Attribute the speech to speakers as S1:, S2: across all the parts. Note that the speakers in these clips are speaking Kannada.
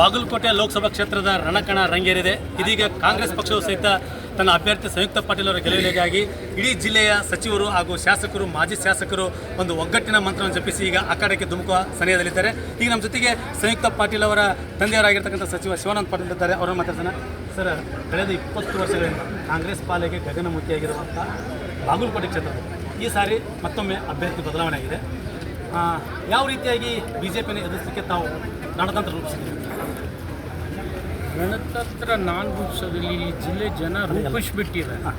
S1: ಬಾಗಲಕೋಟೆ ಲೋಕಸಭಾ ಕ್ಷೇತ್ರದ ರಣಕಣ ರಂಗೇರಿದೆ. ಇದೀಗ ಕಾಂಗ್ರೆಸ್ ಪಕ್ಷವು ಸಹಿತ ತನ್ನ ಅಭ್ಯರ್ಥಿ ಸಂಯುಕ್ತ ಪಾಟೀಲ್ ಅವರ ಗೆಲುವಿಗಾಗಿ ಇಡೀ ಜಿಲ್ಲೆಯ ಸಚಿವರು ಹಾಗೂ ಶಾಸಕರು, ಮಾಜಿ ಶಾಸಕರು ಒಂದು ಒಗ್ಗಟ್ಟಿನ ಮಂತ್ರವನ್ನು ಜಪಿಸಿ ಈಗ ಅಖಾಡಕ್ಕೆ ಧುಮುಕುವ ಸನಿಹದಲ್ಲಿದ್ದಾರೆ. ಈಗ ನಮ್ಮ ಜೊತೆಗೆ ಸಂಯುಕ್ತ ಪಾಟೀಲ್ ಅವರ ತಂದೆಯವರಾಗಿರ್ತಕ್ಕಂಥ ಸಚಿವ ಶಿವಾನಂದ ಪಾಟೀಲ್ ಇದ್ದಾರೆ. ಅವರನ್ನು ಮಾತಾಡ್ತಾನೆ ಸರ್, ಕಳೆದ ಇಪ್ಪತ್ತು ವರ್ಷಗಳಿಂದ ಕಾಂಗ್ರೆಸ್ ಪಾಲಿಗೆ ಗಗನಮುಖಿಯಾಗಿರುವಂಥ ಬಾಗಲಕೋಟೆ ಕ್ಷೇತ್ರ. ಈ ಸಾರಿ ಮತ್ತೊಮ್ಮೆ ಅಭ್ಯರ್ಥಿ ಬದಲಾವಣೆ ಆಗಿದೆ. ಯಾವ ರೀತಿಯಾಗಿ ಬಿ ಜೆ ಪಿನ ಎದುರಿಸಲಿಕ್ಕೆ ತಾವು ಗಣತಂತ್ರ ರೂಪಿಸಿದ್ದೀರಿ?
S2: ಗಣತಂತ್ರ ನಾನ್ ವರ್ಷದಲ್ಲಿ ಈ ಜಿಲ್ಲೆ ಜನ ರೂಪಿಸ್ಬಿಟ್ಟಿದ್ದಾರೆ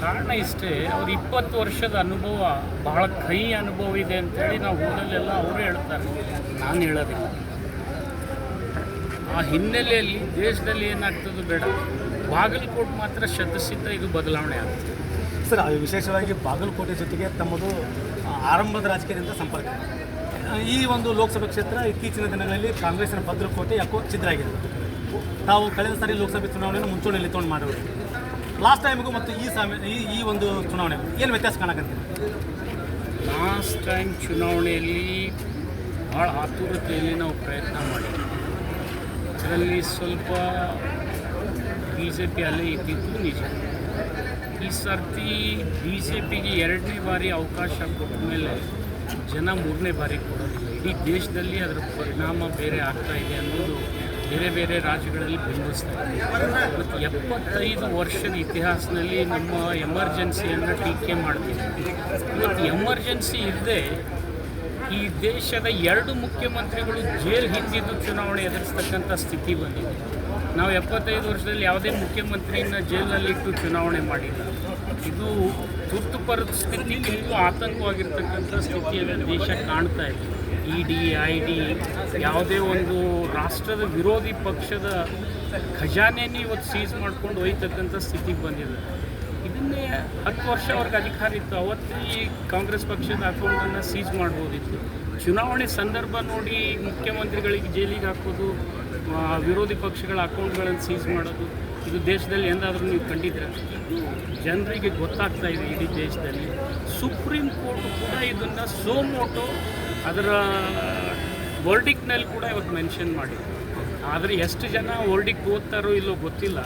S2: ಕಾರಣ ಇಷ್ಟೇ ಅವ್ರ ಇಪ್ಪತ್ತು ವರ್ಷದ ಅನುಭವ ಬಹಳ ಕೈ ಅನುಭವ ಇದೆ ಅಂತೇಳಿ ನಾವು ಊರಲ್ಲೆಲ್ಲ ಅವರು ಹೇಳ್ತಾರೆ. ನಾನು ಹೇಳೋದಿಲ್ಲ. ಆ ಹಿನ್ನೆಲೆಯಲ್ಲಿ ದೇಶದಲ್ಲಿ ಏನಾಗ್ತದೆ ಬೇಡ. ಬಾಗಲಕೋಟೆ ಮಾತ್ರ ಶತಸಿದ್ಧ ಇದು ಬದಲಾವಣೆ ಆಗ್ತದೆ
S1: ಸರ್ ವಿಶೇಷವಾಗಿ ಬಾಗಲಕೋಟೆ ಜೊತೆಗೆ ತಮ್ಮದು ಆರಂಭದ ರಾಜಕೀಯದಿಂದ ಸಂಪರ್ಕ. ಈ ಒಂದು ಲೋಕಸಭೆ ಕ್ಷೇತ್ರ ಇತ್ತೀಚಿನ ದಿನಗಳಲ್ಲಿ ಕಾಂಗ್ರೆಸ್ನ ಭದ್ರಕೋಟೆ ಯಾಕೋ ಛಿದ್ರ ಆಗಿದೆ ತಾವು ಕಳೆದ ಸಾರಿ ಲೋಕಸಭೆ ಚುನಾವಣೆಯನ್ನು ಮುಂಚೂಣಿಯಲ್ಲಿ ತೊಗೊಂಡು ಮಾಡೋರು ಲಾಸ್ಟ್ ಟೈಮಿಗೂ ಮತ್ತು ಈ ಸಮಯ ಈ ಈ ಒಂದು ಚುನಾವಣೆ. ಏನು ವ್ಯತ್ಯಾಸ ಕಾಣಕತ್ತೀರಿ
S2: ಲಾಸ್ಟ್ ಟೈಮ್ ಚುನಾವಣೆಯಲ್ಲಿ ಭಾಳ ಆತುರತೆಯಲ್ಲಿ ನಾವು ಪ್ರಯತ್ನ ಮಾಡಿದ್ವಿ. ಅದರಲ್ಲಿ ಸ್ವಲ್ಪ ಬಿ ಜೆ ಪಿ ಅಲ್ಲೇ ಇದ್ದಿದ್ದು ನಿಜ. ಈ ಸರ್ತಿ ಬಿ ಜೆ ಪಿಗೆ ಎರಡನೇ ಬಾರಿ ಅವಕಾಶ ಕೊಟ್ಟ ಮೇಲೆ ಜನ ಮೂರನೇ ಬಾರಿ ಕೊಡೋದಿಲ್ಲ. ಇಡೀ ದೇಶದಲ್ಲಿ ಅದರ ಪರಿಣಾಮ ಬೇರೆ ಆಗ್ತಾ ಇದೆ ಅನ್ನೋದು ಬೇರೆ ಬೇರೆ ರಾಜ್ಯಗಳಲ್ಲಿ ಬಿಂಬಿಸ್ತಾ ಇದೆ ಮತ್ತು ಎಪ್ಪತ್ತೈದು ವರ್ಷದ ಇತಿಹಾಸದಲ್ಲಿ ನಮ್ಮ ಎಮರ್ಜೆನ್ಸಿಯನ್ನು ಟೀಕೆ ಮಾಡ್ತೀವಿ. ಇವತ್ತು ಎಮರ್ಜೆನ್ಸಿ ಇಲ್ಲದೆ ಈ ದೇಶದ ಎರಡು ಮುಖ್ಯಮಂತ್ರಿಗಳು ಜೈಲ್ ಹಿಂದಿದ್ದು ಚುನಾವಣೆ ಎದುರಿಸ್ತಕ್ಕಂಥ ಸ್ಥಿತಿ ಬಂದಿದೆ. ನಾವು ಎಪ್ಪತ್ತೈದು ವರ್ಷದಲ್ಲಿ ಯಾವುದೇ ಮುಖ್ಯಮಂತ್ರಿಯನ್ನು ಜೈಲಲ್ಲಿಟ್ಟು ಚುನಾವಣೆ ಮಾಡಿಲ್ಲ. ಇದು ತುರ್ತು ಇದು ಆತಂಕವಾಗಿರ್ತಕ್ಕಂಥ ಸ್ಥಿತಿಯಲ್ಲಿ ದೇಶ ಕಾಣ್ತಾ ಇದೆ. ಇ ಡಿ ಐ ಡಿ ಯಾವುದೇ ಒಂದು ರಾಷ್ಟ್ರದ ವಿರೋಧಿ ಪಕ್ಷದ ಖಜಾನೆನೇ ಇವತ್ತು ಸೀಸ್ ಮಾಡ್ಕೊಂಡು ಒಯ್ತಕ್ಕಂಥ ಸ್ಥಿತಿಗೆ ಬಂದಿದೆ. ಇದನ್ನೇ ಹತ್ತು ವರ್ಷ ಅವ್ರಿಗೆ ಅಧಿಕಾರ ಇತ್ತು. ಅವತ್ತು ಈ ಕಾಂಗ್ರೆಸ್ ಪಕ್ಷದ ಅಕೌಂಟನ್ನು ಸೀಸ್ ಮಾಡ್ಬೋದಿತ್ತು. ಚುನಾವಣೆ ಸಂದರ್ಭ ನೋಡಿ ಮುಖ್ಯಮಂತ್ರಿಗಳಿಗೆ ಜೈಲಿಗೆ ಹಾಕೋದು ವಿರೋಧಿ ಪಕ್ಷಗಳ ಅಕೌಂಟ್ಗಳನ್ನು ಸೀಸ್ ಮಾಡೋದು, ಇದು ದೇಶದಲ್ಲಿ ಎಂದಾದರೂ ನೀವು ಕಂಡಿದ್ದೀರಾ? ಜನರಿಗೆ ಗೊತ್ತಾಗ್ತಾ ಇದೆ ಇಡೀ ದೇಶದಲ್ಲಿ. ಸುಪ್ರೀಂ ಕೋರ್ಟ್ ಕೂಡ ಇದನ್ನು ಸೋಮೋಟೋ ಅದರ ವರ್ಡಿಕ್ನಲ್ಲಿ ಕೂಡ ಇವತ್ತು ಮೆನ್ಷನ್ ಮಾಡಿದ್ರು. ಆದರೆ ಎಷ್ಟು ಜನ ವರ್ಡಿಕ್ ಓದ್ತಾರೋ ಇಲ್ಲೋ ಗೊತ್ತಿಲ್ಲ.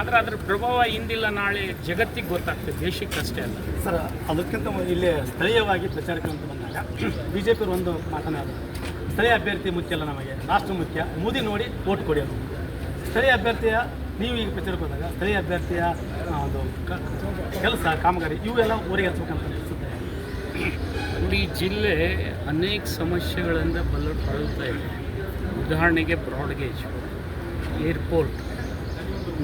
S2: ಆದರೆ ಅದರ ಪ್ರಭಾವ ಇಂದಿಲ್ಲ, ನಾಳೆ ಜಗತ್ತಿಗೆ ಗೊತ್ತಾಗ್ತದೆ, ದೇಶಕ್ಕೆ ಅಷ್ಟೇ ಅಲ್ಲ.
S1: ಸರ್, ಅದಕ್ಕಿಂತ ಇಲ್ಲಿ ಸ್ಥಳೀಯವಾಗಿ ಪ್ರಚಾರಕ್ಕೆ ಅಂತ ಬಂದಾಗ ಬಿ ಜೆ ಪಿ ಒಂದು ಮಾತನಾಡಿದ್ರು. ಸ್ಥಳೀಯ ಅಭ್ಯರ್ಥಿ ಮುಖ್ಯ ಅಲ್ಲ ನಮಗೆ, ರಾಷ್ಟ್ರ ಮುಖ್ಯ. ಮೋದಿ ನೋಡಿ ಓಟ್ ಕೊಡಿ ಅದು ಸ್ಥಳೀಯ ಅಭ್ಯರ್ಥಿಯ, ನೀವು ಈಗ ಪ್ರಚಾರಕ್ಕೆ ಹೋದಾಗ ಸ್ಥಳೀಯ ಅಭ್ಯರ್ಥಿಯ ಒಂದು ಕೆಲಸ, ಕಾಮಗಾರಿ, ಇವೆಲ್ಲ ಊರಿಗೆ ಹಚ್ಬೇಕಂತ ಅನಿಸುತ್ತೆ.
S2: ಇಡೀ ಜಿಲ್ಲೆ ಅನೇಕ ಸಮಸ್ಯೆಗಳಿಂದ ಬಲ್ಲ ಬಳಲ್ತಾ ಇದೆ. ಉದಾಹರಣೆಗೆ ಬ್ರಾಡ್ಗೇಜ್ ಏರ್ಪೋರ್ಟ್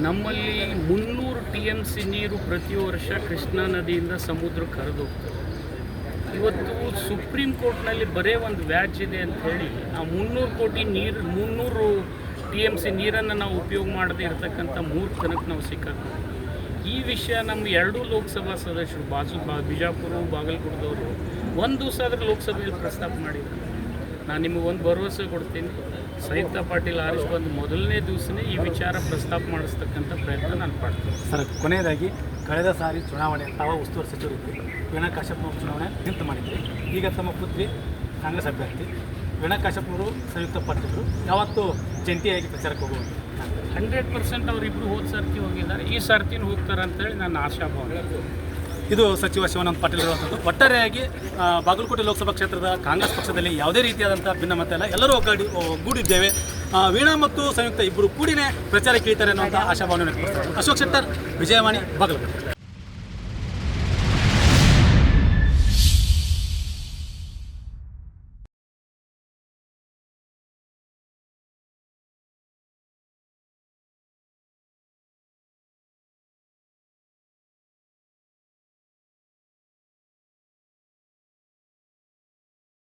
S2: ನಮ್ಮಲ್ಲಿ ಮುನ್ನೂರು ಟಿ ಎಂ ಸಿ ನೀರು ಪ್ರತಿ ವರ್ಷ ಕೃಷ್ಣಾ ನದಿಯಿಂದ ಸಮುದ್ರಕ್ಕೆ ಹರಿದು ಹೋಗ್ತದೆ ಇವತ್ತು ಸುಪ್ರೀಂ ಕೋರ್ಟ್ನಲ್ಲಿ ಬರೇ ಒಂದು ವ್ಯಾಚ್ ಇದೆ ಅಂತ ಹೇಳಿ ಆ ಮುನ್ನೂರು ಕೋಟಿ ನೀರು, ಮುನ್ನೂರು ಟಿ ಎಂ ಸಿ ನೀರನ್ನು ನಾವು ಉಪಯೋಗ ಮಾಡದೇ ಇರತಕ್ಕಂಥ ಮೂರ್ಖನಕ್ಕೆ ನಾವು ಸಿಕ್ಕಾಗ್ತೀವಿ ಈ ವಿಷಯ ನಮ್ಮ ಎರಡೂ ಲೋಕಸಭಾ ಸದಸ್ಯರು, ಬಾಜು ಬಾ, ಬಿಜಾಪುರ, ಬಾಗಲಕೋಟದವರು ಒಂದು ದಿವಸ ಆದರೆ ಲೋಕಸಭೆಯಲ್ಲಿ ಪ್ರಸ್ತಾಪ ಮಾಡಿದ್ದಾರೆ ನಾನು ನಿಮಗೆ ಒಂದು ಭರವಸೆ ಕೊಡ್ತೀನಿ. ಸಂಯುಕ್ತ ಪಾಟೀಲ್ ಆರಿಸ್ ಬಂದು ಮೊದಲನೇ ದಿವಸನೇ ಈ ವಿಚಾರ ಪ್ರಸ್ತಾಪ ಮಾಡಿಸ್ತಕ್ಕಂಥ ಪ್ರಯತ್ನ ನಾನು ಮಾಡ್ತೀನಿ.
S1: ಸರ್ ಕೊನೆಯದಾಗಿ ಕಳೆದ ಸಾರಿ ಚುನಾವಣೆ ತಾವ ಉಸ್ತುವಾರಿ ಸಚಿವರಿದ್ದರು ವೀಣಾ ಕಾಶ್ಯಪ್ ಚುನಾವಣೆ ನಿಂತು ಮಾಡಿದ್ರಿ. ಈಗ ತಮ್ಮ ಪುತ್ರಿ ಕಾಂಗ್ರೆಸ್ ಅಭ್ಯರ್ಥಿ. ವೀಣಾ ಕಾಶ್ಯಪ್ ಅವರು ಸಂಯುಕ್ತ ಪಾಟೀಲರು. ಯಾವತ್ತೂ ಜಂಟಿಯಾಗಿ ಪ್ರಚಾರಕ್ಕೆ ಹೋಗುವುದು
S2: ಹಂಡ್ರೆಡ್ ಪರ್ಸೆಂಟ್ ಅವರಿಬ್ಬರು ಹೋದ ಸರ್ತಿ ಹೋಗಿದ್ದಾರೆ. ಈ ಸರ್ತಿನೂ ಹೋಗ್ತಾರೆ ಅಂತೇಳಿ ನನ್ನ ಆಶಾಭಾವನೆ
S1: ಇದು ಸಚಿವ ಶಿವಾನಂದ ಪಾಟೀಲ್ ಇರುವಂಥದ್ದು ಒಟ್ಟಾರೆಯಾಗಿ ಬಾಗಲಕೋಟೆ ಲೋಕಸಭಾ ಕ್ಷೇತ್ರದ ಕಾಂಗ್ರೆಸ್ ಪಕ್ಷದಲ್ಲಿ ಯಾವುದೇ ರೀತಿಯಾದಂಥ ಭಿನ್ನಮತ ಇಲ್ಲ. ಎಲ್ಲರೂ ಒಗ್ಗಡಿ ಒಗ್ಗೂಡಿದ್ದೇವೆ ವೀಣಾ ಮತ್ತು ಸಂಯುಕ್ತ ಇಬ್ಬರು ಕೂಡಿನೇ ಪ್ರಚಾರಕ್ಕೆ ಇಳಿತಾರೆ ಅನ್ನುವಂಥ ಆಶಾಭಾವನೆ ವ್ಯಕ್ತಪಡಿಸ್ತಾರೆ. ಅಶೋಕ್ ಶೆಟ್ಟರ್, ವಿಜಯವಾಣಿ, ಬಾಗಲಕೋಟೆ.